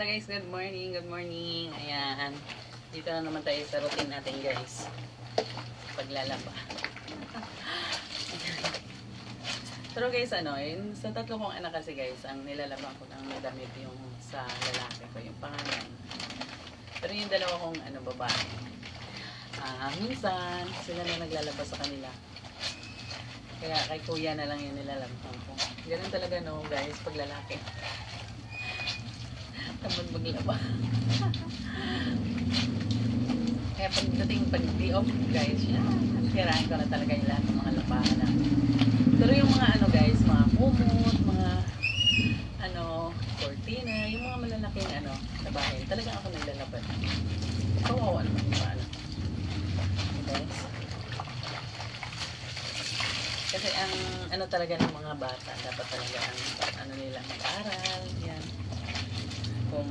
Hello guys, good morning, good morning. Ayan. Dito na naman tayo sa routine natin guys. Paglalaba. Pero guys, ano, yun, sa tatlo kong anak kasi guys, ang nilalaban ko ng damit yung sa lalaki ko, yung pangalan. Pero yung dalawa kong ano, babae. Ah, minsan, sila na naglalaba sa kanila. Kaya kay kuya na lang yung nilalaban ko. Ganun talaga no guys, pag lalaki. Tamad maglaba. Kaya pagdating pag day off guys, yan, hirahin ko na talaga yung lahat ng mga labahan na. Pero yung mga ano guys, mga kumot, mga ano, cortina, yung mga malalaking ano, sa bahay, talagang ako naglalabad. Kawawa naman yung ano. Guys. Kasi ang ano talaga ng mga bata, dapat talaga ang ano nila mag-aral, yan. Kung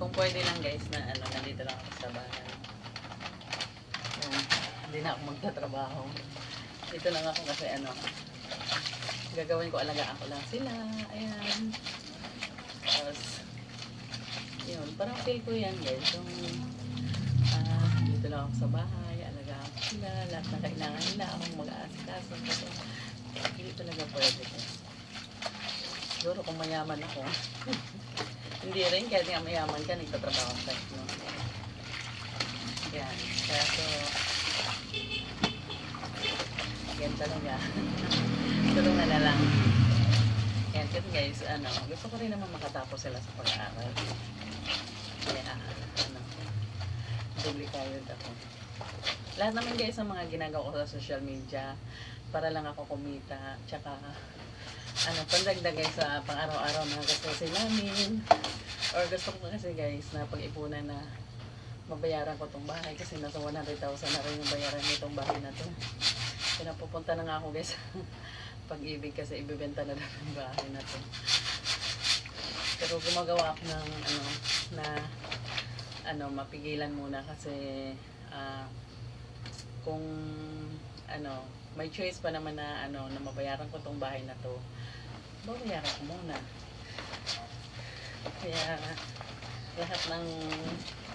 kung pwede lang guys na ano, nandito lang ako sa bahay. Hindi na ako magtatrabaho. Dito lang ako kasi ano, gagawin ko alagaan ko lang sila, ayan. Tapos, yun, parang feel ko yan guys, yung ah, dito lang ako sa bahay, alagaan ko sila, lahat ng kailangan nila, akong mag-aasikaso. Kasi, hindi talaga pwede guys. Siguro kung mayaman ako, hindi rin, kahit nga mayaman ka, nagtatrabaho ka. No? Yan, kaya so, yan talaga. Tulungan na lang. Yan, kasi guys, ano, gusto ko rin naman makatapos sila sa pag-aaral. Kaya, ano, doble kayod ako. Lahat naman guys ang mga ginagawa ko sa social media para lang ako kumita. Tsaka, ano, pandagdag guys sa pang-araw-araw na gastusin namin. Or gusto ko kasi guys na pag-ipunan na mabayaran ko tong bahay kasi nasa 100,000 na rin yung bayaran nitong bahay na to. Pinapupunta na nga ako guys pag-ibig kasi ibibenta na lang ang bahay na to. Pero gumagawa ako ng ano na ano mapigilan muna kasi ah, kung ano may choice pa naman na ano na mabayaran ko tong bahay na to babayaran ko muna. Kaya lahat ng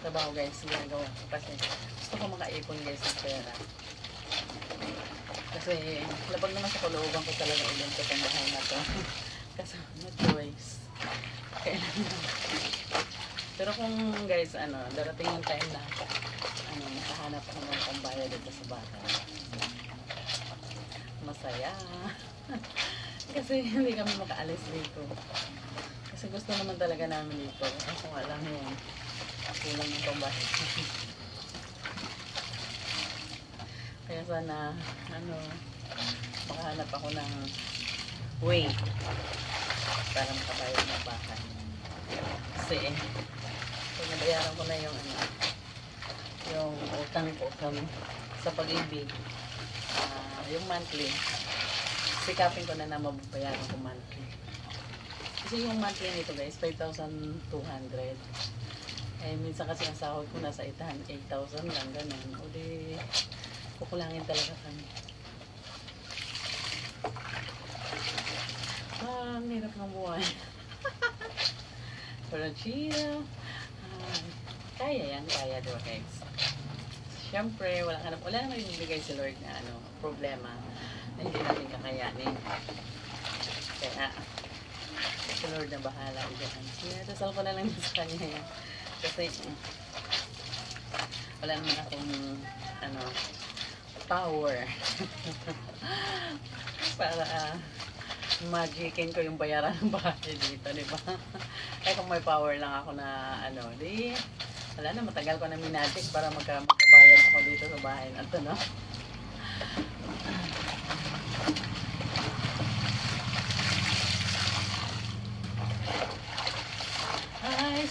trabaho guys ginagawa ko kasi gusto ko makaipon guys ng pera. Kasi labag naman sa kalooban ko talaga ulit ko itong bahay na to. Kasi no choice. Pero kung guys ano darating yung time na ano makahanap ako ng pambayad dito sa bahay masaya kasi hindi kami makaalis dito. Kasi gusto naman talaga namin dito. Kaso nga lang yun. Kulang yung pambayad kaya sana ano makahanap ako ng way para makabayad ng bahay kasi pag nabayaran ko na yung ano yung utang ko kami sa pag-ibig ah, yung monthly sikapin ko na na mababayaran ko monthly. Kasi yung monthly nito guys 5,200 eh minsan kasi ang sahod ko nasa 8,000 lang ganun. O di kukulangin talaga kami. Ah ang hirap ng buhay. Pero chill. Ah, kaya yan kaya diba guys? Siyempre, wala ka na, wala naman ibibigay si Lord na ano, problema. na hindi natin kakayanin. Kaya, si Lord na bahala dyan. Sinadasal ko na lang sa kanya yan. Kasi, wala naman akong, ano, power. Para, uh, magicin ko yung bayaran ng bahay dito, di ba? Kaya kung may power lang ako na, ano, di, wala na, matagal ko na minagic para magka, magkabayad ako dito sa bahay na to, no?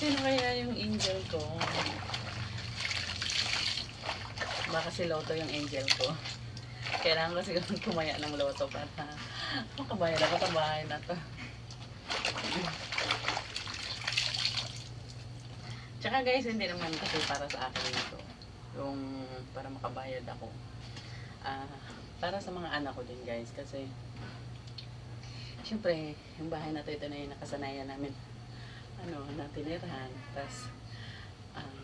Sino kaya yung angel ko? Baka si Loto yung angel ko. Kailangan ko siguro kumaya ng Loto para makabayad ako sa bahay na to. Tsaka guys, hindi naman kasi para sa akin ito. Yung para makabayad ako. Ah, para sa mga anak ko din guys. Kasi, syempre, yung bahay na to, ito na yung nakasanayan namin ano, na tinirahan. Tapos, um,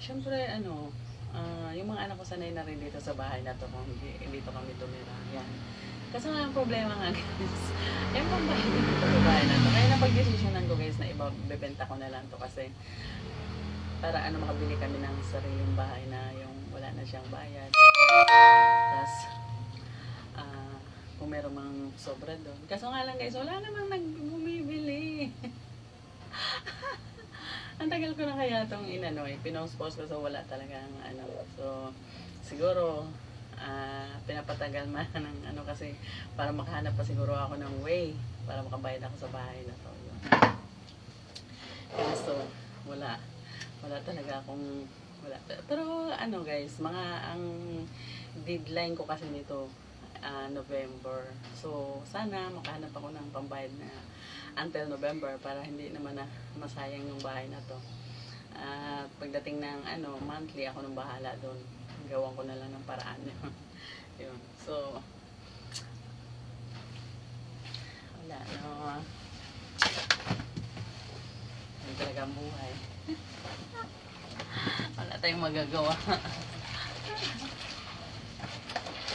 syempre, ano, ah, yung mga anak ko sanay na rin dito sa bahay na to kung hindi, dito kami tumira. Yan. Kasi nga ang problema nga guys, yung pambahay dito sa bahay na to. Kaya napag-desisyonan ko guys na iba, bebenta ko na lang to kasi para ano makabili kami ng sariling bahay na yung wala na siyang bayad. Tapos, ah, kung meron mang sobra doon. Kaso nga lang guys, wala namang nagbumibili. Ang tagal ko na kaya itong inano eh, pinost-post ko so wala talagang ano. So, siguro, ah, pinapatagal man ng ano kasi para makahanap pa siguro ako ng way para makabayad ako sa bahay na to. Yun. Kaso, wala. Wala talaga akong wala. Pero ano guys, mga ang deadline ko kasi nito ah, November. So, sana makahanap ako ng pambayad na until November para hindi naman na masayang yung bahay na to. At pagdating ng ano, monthly ako nang bahala doon. Gawan ko na lang ng paraan yun. yun. So, wala no. Ang buhay. Wala tayong magagawa.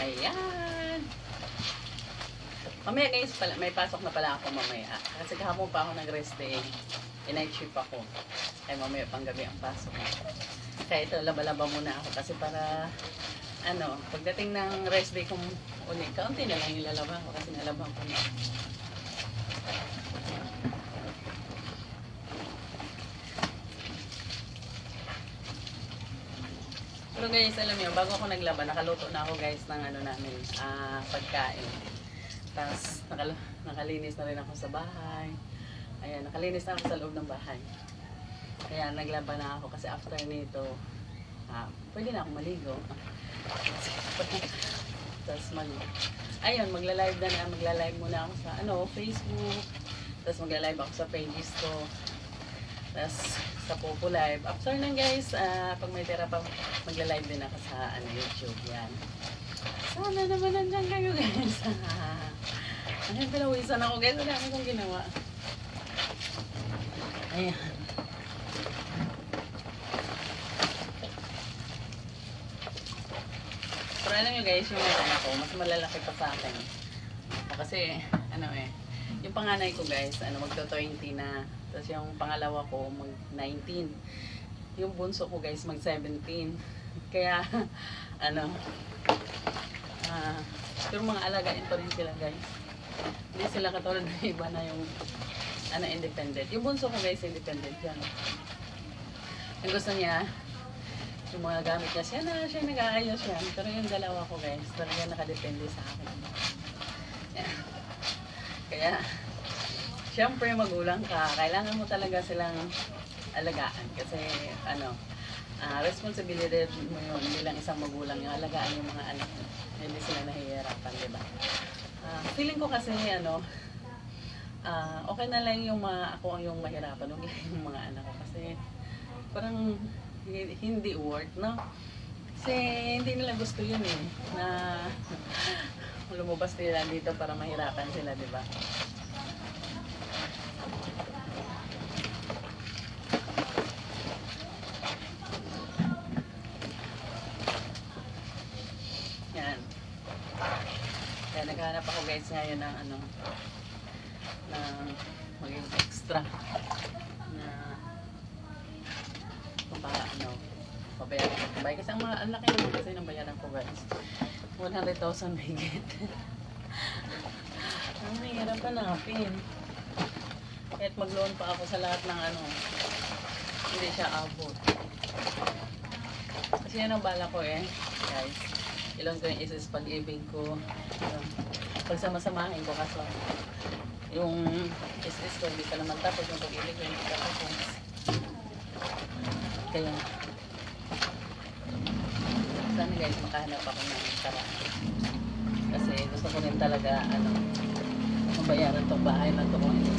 Ayan. Mamaya guys, pala, may pasok na pala ako mamaya. Kasi kahapon pa ako nag-rest day. I-night shift ako. Kaya mamaya pang gabi ang pasok. Kaya ito, laba-laba muna ako. Kasi para, ano, pagdating ng rest day kong uli, kaunti na lang ilalaba ko kasi nalaban ko na. Pero guys, alam niyo, bago ako naglaba, nakaluto na ako guys ng ano namin, ah, pagkain. Tapos, nakal nakalinis na rin ako sa bahay. Ayan, nakalinis na ako sa loob ng bahay. Kaya naglaba na ako kasi after nito, ah, pwede na akong maligo. Tapos mag, ayun, magla-live na na, magla-live muna ako sa ano, Facebook. Tapos magla-live ako sa pages ko. Tapos sa Popo Live. After nun guys, ah, pag may tira pa, magla-live din ako sa ano, YouTube. Yan. Sana naman nandiyan kayo guys. Ayun, pinawisan ako guys. Wala akong ginawa. Ayan. Pero alam nyo guys, yung anak ko, mas malalaki pa sa akin. Kasi, ano eh, yung panganay ko guys, ano, magto-20 na. Tapos yung pangalawa ko, mag-19. Yung bunso ko guys, mag-17. Kaya, ano, ah, pero mga alagain pa rin sila guys. Hindi sila katulad ng iba na yung, ano, independent. Yung bunso ko guys, independent yan. Yung gusto niya, yung mga gamit niya, siya na, siya nag-aayos yan. Pero yung dalawa ko guys, talaga nakadepende sa akin. Yan. Kaya, syempre magulang ka, kailangan mo talaga silang alagaan. Kasi, ano, ah responsibility mo bilang isang magulang yung alagaan yung mga anak mo. Hindi sila nahihirapan, di ba? Ah, feeling ko kasi, ano, ah okay na lang yung mga, ako ang yung mahirapan, huwag yung mga anak ko. Kasi, parang hi- hindi worth, no? Kasi hindi nila gusto yun eh, na lumabas nila dito para mahirapan sila, di ba? Yan. Kaya ako guys ngayon ng ano, ng maging extra na kung para ano, pabayaran ko. Bay, kasi ang mga, ang laki naman kasi ng bayaran ko guys. 100,000 higit. ang mahirap hanapin. Kahit mag-loan pa ako sa lahat ng ano, hindi siya abot. Kasi yan ang bala ko eh, guys. Ilan ko yung isis pag-ibig ko. Yun. Pagsama-samahin ko kaso yung isis ko hindi pa naman tapos yung pag-ibig ko hindi pa tapos. Kaya sana guys makahanap ako ng paraan. Kasi gusto ko rin talaga ano mabayaran tong bahay na to kung hindi